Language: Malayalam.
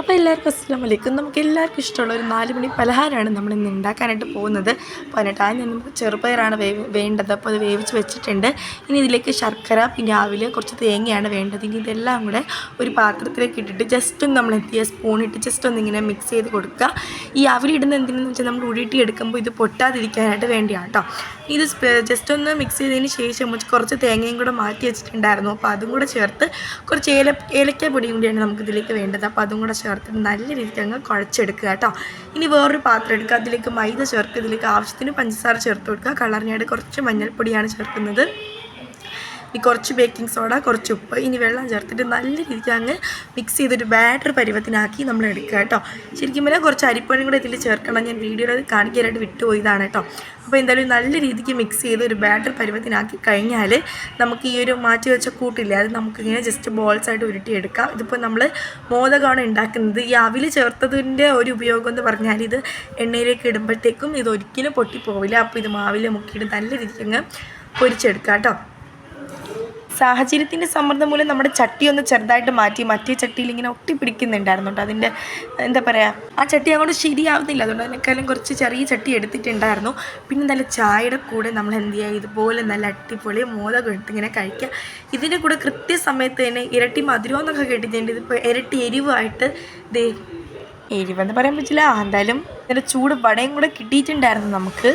അപ്പോൾ എല്ലാവർക്കും അസ്സാം വലൈക്കും നമുക്ക് എല്ലാവർക്കും ഇഷ്ടമുള്ള ഒരു നാല് മണി പലഹാരമാണ് നമ്മൾ ഇന്ന് ഉണ്ടാക്കാനായിട്ട് പോകുന്നത്. പതിനെട്ടാം ഞാൻ നമുക്ക് ചെറുപയറാണ് വേവ് വേണ്ടത്. അപ്പോൾ അത് വേവിച്ച് വെച്ചിട്ടുണ്ട്. ഇനി ഇതിലേക്ക് ശർക്കര പിന്നെ ആവിൽ കുറച്ച് തേങ്ങയാണ് വേണ്ടത്. ഇനി ഇതെല്ലാം കൂടെ ഒരു പാത്രത്തിലേക്ക് ഇട്ടിട്ട് ജസ്റ്റ് ഒന്ന് നമ്മൾ എത്തിയ സ്പൂൺ ഇട്ട് ജസ്റ്റ് ഒന്ന് ഇങ്ങനെ മിക്സ് ചെയ്ത് കൊടുക്കുക. ഈ ആവിലിടുന്ന എന്തിനെന്ന് വെച്ചാൽ നമ്മൾ ഉരുട്ടി എടുക്കുമ്പോൾ ഇത് പൊട്ടാതിരിക്കാനായിട്ട് വേണ്ടിയാണ് കേട്ടോ ഇത് ജസ്റ്റ് ഒന്ന് മിക്സ് ചെയ്തതിന് ശേഷം കുറച്ച് തേങ്ങയും കൂടെ മാറ്റി വെച്ചിട്ടുണ്ടായിരുന്നു. അപ്പോൾ അതും കൂടെ ചേർത്ത് കുറച്ച് ഏല ഏലക്ക പൊടിയും കൂടിയാണ് നമുക്ക് ഇതിലേക്ക് വേണ്ടത്. അപ്പോൾ അതും കൂടെ ചേർത്തിട്ട് നല്ല രീതിക്ക് അങ്ങ് കുഴച്ചെടുക്കുക കേട്ടോ. ഇനി വേറൊരു പാത്രം എടുക്കുക. അതിലേക്ക് മൈദ ചേർക്കുക. ഇതിലേക്ക് ആവശ്യത്തിന് പഞ്ചസാര ചേർത്ത് കൊടുക്കുക. കളറിനായിട്ട് കുറച്ച് മഞ്ഞൾപ്പൊടിയാണ് ചേർക്കുന്നത്. ഇനി കുറച്ച് ബേക്കിംഗ് സോഡ കുറച്ച് ഉപ്പ് ഇനി വെള്ളം ചേർത്തിട്ട് നല്ല രീതിക്ക് അങ്ങ് മിക്സ് ചെയ്തൊരു ബാറ്റർ പരുവത്തിനാക്കി നമ്മൾ എടുക്കുക കേട്ടോ. ശരിക്കും പറഞ്ഞാൽ കുറച്ച് അരിപ്പണി കൂടെ ഇതിൽ ചേർക്കണം. ഞാൻ വീഡിയോയിൽ കാണിക്കാനായിട്ട് വിട്ടുപോയതാണ് കേട്ടോ. അപ്പോൾ എന്തായാലും നല്ല രീതിക്ക് മിക്സ് ചെയ്ത് ഒരു ബാറ്റർ പരുവത്തിനാക്കി കഴിഞ്ഞാൽ നമുക്ക് ഈ ഒരു മാറ്റി വെച്ച കൂട്ടില്ലേ അത് നമുക്കിങ്ങനെ ജസ്റ്റ് ബോൾസ് ആയിട്ട് ഉരുട്ടിയെടുക്കാം. ഇതിപ്പോൾ നമ്മൾ മോദകമാണ് ഉണ്ടാക്കുന്നത്. ഈ അവിൽ ചേർത്തതിന്റെ ഒരു ഉപയോഗം എന്ന് പറഞ്ഞാൽ ഇത് എണ്ണയിലേക്ക് ഇടുമ്പോഴത്തേക്കും ഇത് ഒരിക്കലും പൊട്ടിപ്പോവില്ല. അപ്പോൾ ഇത് മാവിൽ മുക്കിയിട്ട് നല്ല രീതിക്ക് അങ്ങ് പൊരിച്ചെടുക്കാം കേട്ടോ. സാഹചര്യത്തിന്റെ സമ്മർദ്ദം മൂലം നമ്മുടെ ചട്ടി ഒന്ന് ചെറുതായിട്ട് മാറ്റി മറ്റേ ചട്ടിയിൽ ഇങ്ങനെ ഒട്ടിപ്പിടിക്കുന്നുണ്ടായിരുന്നു കേട്ടോ അതിന്റെ എന്താ പറയുക ആ ചട്ടി അങ്ങോട്ട് ശരിയാവുന്നില്ല. അതുകൊണ്ട് അതിനേക്കാളും കുറച്ച് ചെറിയ ചട്ടി എടുത്തിട്ടുണ്ടായിരുന്നു. പിന്നെ നല്ല ചായയുടെ കൂടെ നമ്മൾ എന്ത് ചെയ്യുക ഇതുപോലെ നല്ല അടിപൊളി മോദകം എടുത്ത് ഇങ്ങനെ കഴിക്കുക ഇതിന്റെ കൂടെ കൃത്യസമയത്ത് തന്നെ ഇരട്ടി മധുരം എന്നൊക്കെ കേട്ടിട്ടുണ്ട്. ഇതിപ്പോൾ ഇരട്ടി എരിവായിട്ട് ദേ എരിവെന്ന് പറയാൻ പറ്റില്ല. എന്തായാലും ഇതിന്റെ ചൂട് വടയും കൂടെ കിട്ടിയിട്ടുണ്ടായിരുന്നു നമുക്ക്.